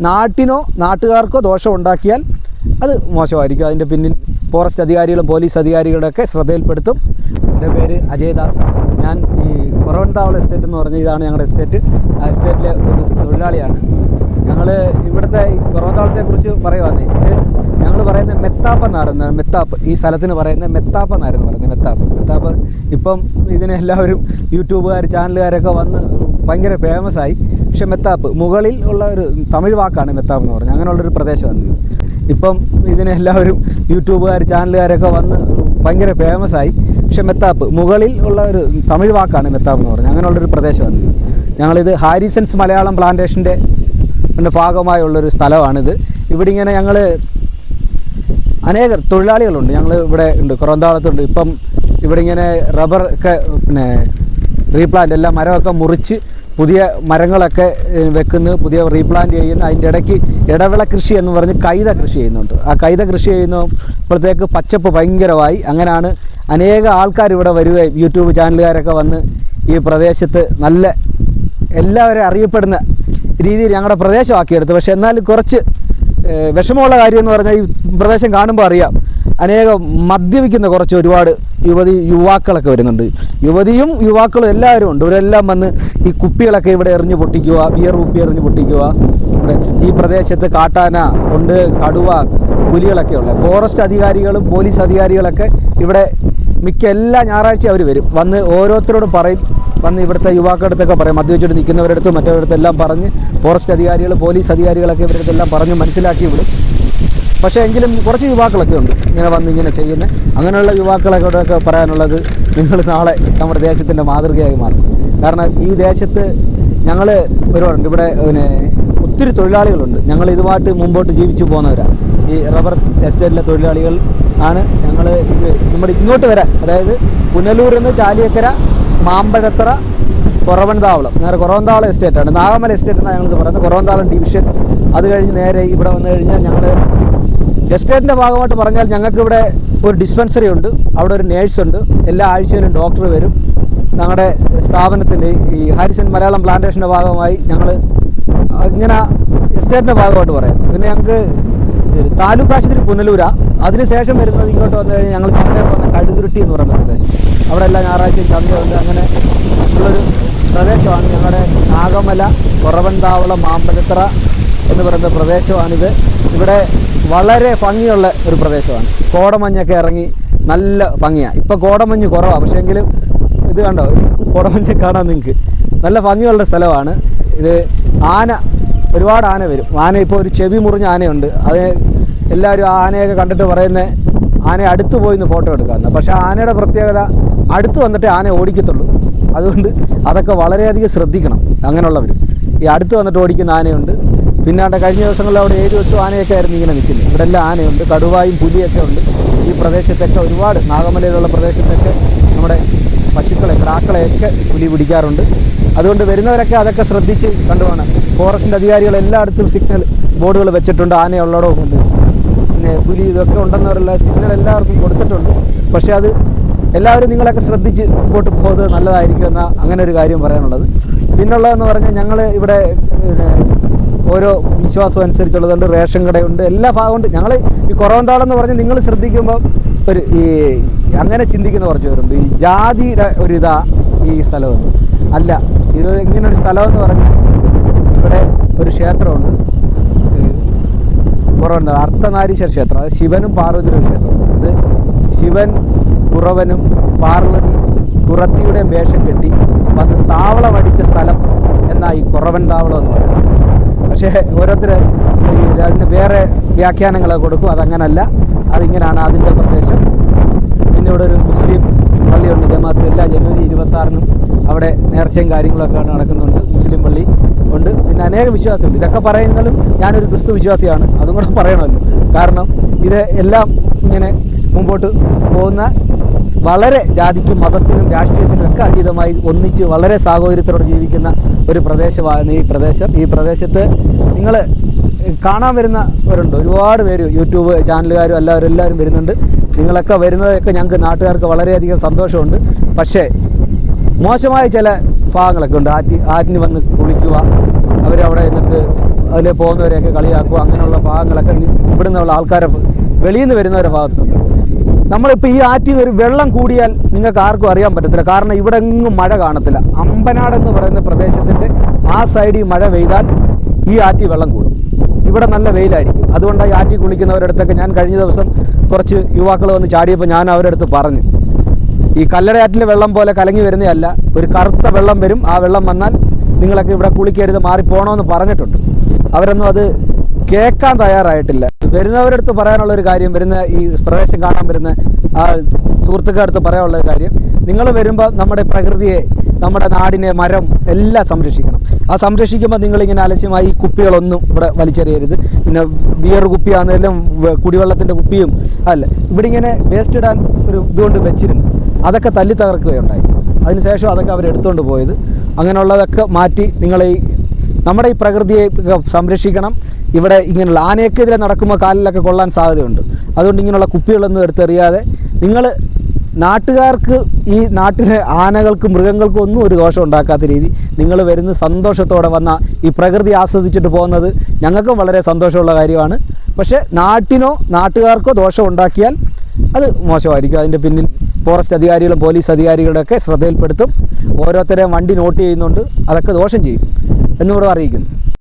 നാട്ടിനോ നാട്ടുകാർക്കോ ദോഷം ഉണ്ടാക്കിയാൽ അത് മോശമായിരിക്കും. അതിന്റെ പിന്നിൽ ഫോറസ്റ്റ് അധികാരികളും പോലീസ് അധികാരികളൊക്കെ ശ്രദ്ധയിൽപ്പെടുത്തും. എന്റെ പേര് അജയദാസ്. ഞാൻ ഈ കുറവൻതാവള എസ്റ്റേറ്റ് എന്ന് പറഞ്ഞ ഇതാണ് ഞങ്ങളുടെ എസ്റ്റേറ്റ്. ആ എസ്റ്റേറ്റിലെ ഒരു തൊഴിലാളിയാണ്. ഞങ്ങൾ ഇവിടുത്തെ ഈ കുറവൻതാവളത്തെക്കുറിച്ച് പറയുവാന്നേ. ഇത് ഞങ്ങൾ പറയുന്ന മെത്താപ്പ് എന്നായിരുന്നു മെത്താപ്പ്. ഈ സ്ഥലത്തിന് പറയുന്ന മെത്താപ്പ് എന്നായിരുന്നു പറയുന്നത് മെത്താപ്പ്. മെത്താപ്പ് ഇപ്പം ഇതിനെല്ലാവരും യൂട്യൂബുകാർ ചാനലുകാരൊക്കെ വന്ന് ഭയങ്കര ഫേമസ് ആയി. പക്ഷെ മെത്താപ്പ് മുകളിൽ ഉള്ള ഒരു തമിഴ് വാക്കാണ് മെത്താപ്പ് എന്ന് പറഞ്ഞത്. അങ്ങനെയുള്ളൊരു പ്രദേശമാണ് ഇത്. ഇപ്പം ഇതിനെ എല്ലാവരും യൂട്യൂബുകാർ ചാനലുകാരൊക്കെ വന്ന് ഭയങ്കര ഫേമസ് ആയി. പക്ഷെ മെത്താപ്പ് മുകളിൽ ഉള്ള ഒരു തമിഴ് വാക്കാണ് മെത്താപ്പ് എന്ന് പറഞ്ഞത്. അങ്ങനെയുള്ളൊരു പ്രദേശമാണ് ഇത്. ഞങ്ങളിത് ഹാരിസൺസ് മലയാളം പ്ലാന്റേഷന്റെ ഭാഗമായുള്ളൊരു സ്ഥലമാണിത്. ഇവിടെ ഇങ്ങനെ ഞങ്ങൾ അനേകർ തൊഴിലാളികളുണ്ട്. ഞങ്ങൾ ഇവിടെ ഉണ്ട് കുറവന്താളത്തുണ്ട് ഇപ്പം ഇവിടെ ഇങ്ങനെ റബ്ബർ ഒക്കെ പിന്നെ റീപ്ലാന്റ് എല്ലാം മരമൊക്കെ മുറിച്ച് പുതിയ മരങ്ങളൊക്കെ വെക്കുന്നു പുതിയ റീപ്ലാന്റ് ചെയ്യുന്നു. അതിന്റെ ഇടയ്ക്ക് ഇടവിള കൃഷി എന്ന് പറഞ്ഞ് കൈത കൃഷി ചെയ്യുന്നുണ്ട്. ആ കൈത കൃഷി ചെയ്യുന്നു ചെയ്യുന്നപ്പോഴത്തേക്ക് പച്ചപ്പ് ഭയങ്കരമായി. അങ്ങനെയാണ് അനേക ആൾക്കാർ ഇവിടെ വരികയും യൂട്യൂബ് ചാനലുകാരൊക്കെ വന്ന് ഈ പ്രദേശത്ത് നല്ല എല്ലാവരും അറിയപ്പെടുന്ന രീതിയിൽ ഞങ്ങളുടെ പ്രദേശമാക്കിയെടുത്തു. പക്ഷേ എന്നാലും കുറച്ച് വിഷമമുള്ള കാര്യം എന്ന് പറഞ്ഞാൽ ഈ പ്രദേശം കാണുമ്പോൾ അറിയാം. അനേകം മദ്യപിക്കുന്ന കുറച്ച് ഒരുപാട് യുവതി യുവാക്കളൊക്കെ വരുന്നുണ്ട്. യുവതിയും യുവാക്കളും എല്ലാവരും ഉണ്ട്. ഇവരെല്ലാം വന്ന് ഈ കുപ്പികളൊക്കെ ഇവിടെ എറിഞ്ഞ് പൊട്ടിക്കുക ബിയർ കുപ്പി എറിഞ്ഞ് പൊട്ടിക്കുക. ഇവിടെ ഈ പ്രദേശത്ത് കാട്ടാന ഉണ്ട് കടുവ പുലികളൊക്കെ ഉള്ള ഫോറസ്റ്റ് അധികാരികളും പോലീസ് അധികാരികളൊക്കെ ഇവിടെ മിക്ക എല്ലാ ഞായറാഴ്ച അവർ വരും. വന്ന് ഓരോരുത്തരോടും പറയും. വന്ന് ഇവിടുത്തെ യുവാക്കളുടെ അടുത്തൊക്കെ പറയും. മദ്യവെച്ചിട്ട് നിൽക്കുന്നവരടുത്തും മറ്റവരടുത്തും എല്ലാം പറഞ്ഞ് ഫോറസ്റ്റ് അധികാരികൾ പോലീസ് അധികാരികളൊക്കെ അടുത്തെല്ലാം പറഞ്ഞ് മനസ്സിലാക്കി വിടും. പക്ഷേ എങ്കിലും കുറച്ച് യുവാക്കളൊക്കെ ഉണ്ട്. ഇങ്ങനെ വന്ന് ഇങ്ങനെ ചെയ്യുന്ന. അങ്ങനെയുള്ള യുവാക്കളൊക്കെ പറയാനുള്ളത് നിങ്ങൾ നാളെ നമ്മുടെ ദേശത്തിന്റെ മാതൃകയായി മാറും. കാരണം ഈ ദേശത്ത് ഞങ്ങൾ ഒരുപാടുണ്ട്. ഇവിടെ പിന്നെ ഒത്തിരി തൊഴിലാളികളുണ്ട്. ഞങ്ങൾ ഇതുമായിട്ട് മുമ്പോട്ട് ജീവിച്ചു പോകുന്നവരാണ് ഈ റബ്ബർ എസ്റ്റേറ്റിലെ തൊഴിലാളികൾ ആണ് ഞങ്ങൾ നമ്മുടെ ഇങ്ങോട്ട് വരാൻ. അതായത് പുനലൂരിൽ നിന്ന് ചാലിയക്കര മാമ്പഴത്തറ കുറവൻതാവളം നേരെ കുറവൻതാവളം എസ്റ്റേറ്റാണ് നാഗമല എസ്റ്റേറ്റ് എന്നാണ് ഞങ്ങൾക്ക് പറയുന്നത്. കുറവൻതാവളം ഡിവിഷൻ അത് കഴിഞ്ഞ് നേരെ ഇവിടെ വന്നു കഴിഞ്ഞാൽ ഞങ്ങൾ എസ്റ്റേറ്റിന്റെ ഭാഗമായിട്ട് പറഞ്ഞാൽ ഞങ്ങൾക്ക് ഇവിടെ ഒരു ഡിസ്പെൻസറി ഉണ്ട്. അവിടെ ഒരു നേഴ്സുണ്ട് എല്ലാ ആഴ്ചയിലും ഡോക്ടർ വരും. ഞങ്ങളുടെ സ്ഥാപനത്തിന്റെ ഈ ഹാരിസൺ മലയാളം പ്ലാന്റേഷന്റെ ഭാഗമായി ഞങ്ങൾ ഇങ്ങനെ എസ്റ്റേറ്റിന്റെ ഭാഗമായിട്ട് പറയാം. പിന്നെ ഞങ്ങൾക്ക് താലൂക്ക് ആശുപത്രി പുനലൂരാ അതിനുശേഷം വരുന്നത് ഇങ്ങോട്ട് വന്നു കഴിഞ്ഞാൽ ഞങ്ങൾ ചന്തയിൽ വന്ന കഴുതുരുട്ടി എന്ന് പറയുന്ന പ്രദേശം. അവിടെ എല്ലാ ഞായറാഴ്ചയും ചന്തയുണ്ട്. അങ്ങനെ ഉള്ളൊരു പ്രദേശമാണ് ഞങ്ങളുടെ നാഗമല കുറവൻതാവളം മാമ്പഴത്തറ എന്ന് പറയുന്ന പ്രദേശമാണിത്. ഇവിടെ വളരെ ഭംഗിയുള്ള ഒരു പ്രദേശമാണ്. കോടമഞ്ഞൊക്കെ ഇറങ്ങി നല്ല ഭംഗിയാണ് ഇപ്പോൾ കോടമഞ്ഞ് കുറവാണ് പക്ഷേ എങ്കിലും ഇത് കണ്ടോ? കോടമഞ്ഞ് കാണാൻ നിങ്ങൾക്ക്. നല്ല ഭംഗിയുള്ള സ്ഥലമാണ്. ഇത് ആന ഒരുപാട് ആന വരും. ആന ഇപ്പോൾ ഒരു ചെവി മുറിഞ്ഞ ആനയുണ്ട്. അത് എല്ലാവരും ആ ആനയൊക്കെ കണ്ടിട്ട് പറയുന്നത് ആന അടുത്ത് പോയി ഫോട്ടോ എടുക്കാമെന്ന് പക്ഷേ ആനയുടെ പ്രത്യേകത അടുത്ത് വന്നിട്ട് ആന ഓടിക്കത്തുള്ളൂ. അതുകൊണ്ട് അതൊക്കെ വളരെയധികം ശ്രദ്ധിക്കണം അങ്ങനെയുള്ളവർ ഈ അടുത്ത് വന്നിട്ട് ഓടിക്കുന്ന ആനയുണ്ട്. പിന്നാണ്ട് കഴിഞ്ഞ ദിവസങ്ങളിൽ അവിടെ ഏഴ് എട്ടും ആനയൊക്കെ ആയിരുന്നു ഇങ്ങനെ നിൽക്കുന്നത്. ഇവിടെ എല്ലാം ആനയുണ്ട് കടുവായും പുലിയൊക്കെ ഉണ്ട്. ഈ പ്രദേശത്തൊക്കെ ഒരുപാട് നാഗമലയിലുള്ള പ്രദേശത്തൊക്കെ നമ്മുടെ പശുക്കളെ കിടാക്കളെയൊക്കെ പുലി പിടിക്കാറുണ്ട്. അതുകൊണ്ട് വരുന്നവരൊക്കെ അതൊക്കെ ശ്രദ്ധിച്ച് കണ്ടുപോകണം ഫോറസ്റ്റിന്റെ അധികാരികൾ എല്ലായിടത്തും സിഗ്നൽ ബോർഡുകൾ വെച്ചിട്ടുണ്ട് ആനയുള്ളടോ ഉണ്ട് പിന്നെ പുലി ഇതൊക്കെ ഉണ്ടെന്നവരുള്ള സിഗ്നൽ എല്ലാവർക്കും കൊടുത്തിട്ടുണ്ട്. പക്ഷേ അത് എല്ലാവരും നിങ്ങളൊക്കെ ശ്രദ്ധിച്ച് മുമ്പോട്ട് പോകുന്നത് നല്ലതായിരിക്കും എന്ന അങ്ങനെ ഒരു കാര്യം പറയാനുള്ളത്. പിന്നുള്ളതെന്ന് പറഞ്ഞാൽ ഞങ്ങൾ ഇവിടെ ഓരോ വിശ്വാസം അനുസരിച്ചുള്ളതുണ്ട് റേഷൻ കടയുണ്ട് എല്ലാ ഭാഗമുണ്ട്. ഞങ്ങൾ ഈ കുറവന്താളെന്ന് പറഞ്ഞ് നിങ്ങൾ ശ്രദ്ധിക്കുമ്പോൾ ഒരു ഈ അങ്ങനെ ചിന്തിക്കുന്ന കുറച്ച് പേരുണ്ട്. ഈ ജാതിയുടെ ഒരു ഇതാ ഈ സ്ഥലമെന്ന്. അല്ല ഇത് ഇങ്ങനെ ഒരു സ്ഥലമെന്ന് പറഞ്ഞാൽ ഇവിടെ ഒരു ക്ഷേത്രമുണ്ട്. കുറവന്താൾ അർത്ഥനാരീശ്വര ക്ഷേത്രം. അത് ശിവനും പാർവതിയുടെ ക്ഷേത്രമാണ് അത് ശിവൻ കുറവനും പാർവതി കുറത്തിയുടെ വേഷം കെട്ടി വന്ന് താവളം അടിച്ച സ്ഥലം എന്നാ ഈ കുറവൻ താവളം എന്ന് പറയുന്നത്. പക്ഷേ ഓരോരുത്തർ അതിന് വേറെ വ്യാഖ്യാനങ്ങൾ കൊടുക്കും. അതങ്ങനല്ല. അതിങ്ങനെയാണ് അതിന്റെ പ്രദേശം. പിന്നെ ഇവിടെ ഒരു മുസ്ലിം പള്ളിയുണ്ട്. ജമാഅത്ത് എല്ലാ ജനുവരി ഇരുപത്താറിനും അവിടെ നേർച്ചയും കാര്യങ്ങളൊക്കെ നടക്കുന്നുണ്ട്. മുസ്ലിം പള്ളി ഉണ്ട്. പിന്നെ അനേക വിശ്വാസമുണ്ട് ഇതൊക്കെ പറയുന്നതും ഞാനൊരു ക്രിസ്തു വിശ്വാസിയാണ്. അതും കൂടെ പറയണമല്ലോ. കാരണം ഇത് എല്ലാം ഇങ്ങനെ മുമ്പോട്ട് പോകുന്ന വളരെ ജാതിക്കും മതത്തിനും രാഷ്ട്രീയത്തിനും ഒക്കെ അതീതമായി ഒന്നിച്ച് വളരെ സാഹോദര്യത്തോടെ ജീവിക്കുന്ന ഒരു പ്രദേശമാണ് ഈ പ്രദേശം. ഈ പ്രദേശത്ത് നിങ്ങൾ കാണാൻ വരുന്നവരുണ്ട്. ഒരുപാട് പേര് യൂട്യൂബ് ചാനലുകാരും എല്ലാവരും എല്ലാവരും വരുന്നുണ്ട്. നിങ്ങളൊക്കെ വരുന്നതൊക്കെ ഞങ്ങൾക്ക് നാട്ടുകാർക്ക് വളരെയധികം സന്തോഷമുണ്ട്. പക്ഷേ മോശമായ ചില ഭാഗങ്ങളൊക്കെ ഉണ്ട്. ആറ്റി ആറ്റിന് വന്ന് കുളിക്കുക അവരവിടെ നിന്നിട്ട് അതിൽ പോകുന്നവരെയൊക്കെ കളിയാക്കുക അങ്ങനെയുള്ള ഭാഗങ്ങളൊക്കെ ഇവിടെ ഇവിടുന്നുള്ള ആൾക്കാരെ വെളിയിൽ നിന്ന് വരുന്നവരുടെ ഭാഗത്തുണ്ട്. നമ്മളിപ്പോൾ ഈ ആറ്റിൽ നിന്ന് ഒരു വെള്ളം കൂടിയാൽ നിങ്ങൾക്ക് ആർക്കും അറിയാൻ പറ്റത്തില്ല. കാരണം ഇവിടെ എങ്ങും മഴ കാണത്തില്ല. അമ്പനാട് എന്ന് പറയുന്ന പ്രദേശത്തിന്റെ ആ സൈഡിൽ മഴ പെയ്താൽ ഈ ആറ്റിൽ വെള്ളം കൂടും. ഇവിടെ നല്ല വെയിലായിരിക്കും. അതുകൊണ്ട് ഈ ആറ്റിൽ കുളിക്കുന്നവരുടെ അടുത്തൊക്കെ ഞാൻ കഴിഞ്ഞ ദിവസം കുറച്ച് യുവാക്കൾ വന്ന് ചാടിയപ്പോൾ ഞാൻ അവരുടെ അടുത്ത് പറഞ്ഞു. ഈ കല്ലട ആറ്റിലെ വെള്ളം പോലെ കലങ്ങി വരുന്നതല്ല. ഒരു കറുത്ത വെള്ളം വരും. ആ വെള്ളം വന്നാൽ നിങ്ങളൊക്കെ ഇവിടെ കുളിക്കരുത് മാറിപ്പോണമെന്ന് പറഞ്ഞിട്ടുണ്ട്. അവരൊന്നും അത് കേൾക്കാൻ തയ്യാറായിട്ടില്ല. വരുന്നവരടുത്ത് പറയാനുള്ള ഒരു കാര്യം വരുന്ന ഈ പ്രദേശം കാണാൻ വരുന്ന ആ സുഹൃത്തുക്കളുടെ അടുത്ത് പറയാനുള്ള ഒരു കാര്യം നിങ്ങൾ വരുമ്പോൾ നമ്മുടെ പ്രകൃതിയെ നമ്മുടെ നാടിനെ മരം എല്ലാം സംരക്ഷിക്കണം. ആ സംരക്ഷിക്കുമ്പോൾ നിങ്ങളിങ്ങനെ അലസ്യമായി ഈ കുപ്പികളൊന്നും ഇവിടെ വലിച്ചെറിയരുത്. പിന്നെ ബിയർ കുപ്പിയാണെങ്കിലും കുടിവെള്ളത്തിന്റെ കുപ്പിയും അല്ല. ഇവിടെ ഇങ്ങനെ വേസ്റ്റ് ഇടാൻ ഒരു ഇതുകൊണ്ട് വെച്ചിരുന്നു. അതൊക്കെ തല്ലി തകർക്കുകയുണ്ടായി. അതിനുശേഷം അതൊക്കെ അവർ എടുത്തുകൊണ്ട് പോയത്. അങ്ങനെയുള്ളതൊക്കെ മാറ്റി നിങ്ങൾ ഈ നമ്മുടെ ഈ പ്രകൃതിയെ സംരക്ഷിക്കണം. ഇവിടെ ഇങ്ങനെയുള്ള ആനയ്ക്കെതിരെ നടക്കുമ്പോൾ കാലിലൊക്കെ കൊള്ളാൻ സാധ്യതയുണ്ട്. അതുകൊണ്ട് ഇങ്ങനെയുള്ള കുപ്പികളൊന്നും എടുത്തെറിയാതെ നിങ്ങൾ നാട്ടുകാർക്ക് ഈ നാട്ടിലെ ആനകൾക്കും മൃഗങ്ങൾക്കും ഒന്നും ഒരു ദോഷം ഉണ്ടാക്കാത്ത രീതി നിങ്ങൾ വരുന്ന സന്തോഷത്തോടെ വന്ന ഈ പ്രകൃതി ആസ്വദിച്ചിട്ട് പോകുന്നത് ഞങ്ങൾക്കും വളരെ സന്തോഷമുള്ള കാര്യമാണ്. പക്ഷേ നാട്ടിനോ നാട്ടുകാർക്കോ ദോഷം ഉണ്ടാക്കിയാൽ അത് മോശമായിരിക്കും. അതിന്റെ പിന്നിൽ ഫോറസ്റ്റ് അധികാരികളും പോലീസ് അധികാരികളുടെയൊക്കെ ശ്രദ്ധയിൽപ്പെടുത്തും. ഓരോരുത്തരെയും വണ്ടി നോട്ട് ചെയ്യുന്നുണ്ട്. അതൊക്കെ ദോഷം ചെയ്യും. എന്നിവിടെ അറിയിക്കുന്നു.